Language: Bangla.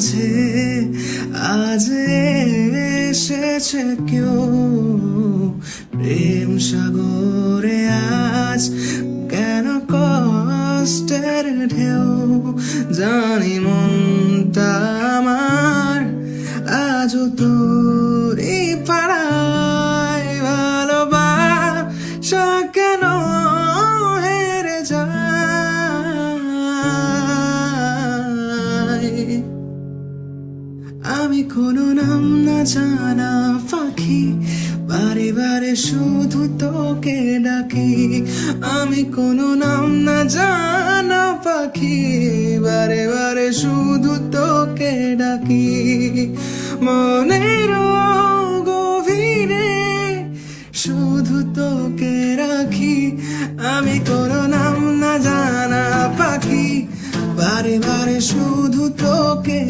মাঝে আজ এসেছে কেউ। প্রেম সাগরে আজ কেন কষ্টের ঢেউ? জানি মনটা আমার আজও তোরই আমি কোনো নাম না জানা পাখি, বারে বারে শুধু তোকে ডাকি। আমি কোনো নাম না জানা পাখি, বারে বারে শুধু তোকে ডাকি। মনের গভীরে শুধু তোকে রাখি। আমি কোনো নাম না জানা পাখি, বারে বারে শুধু তোকে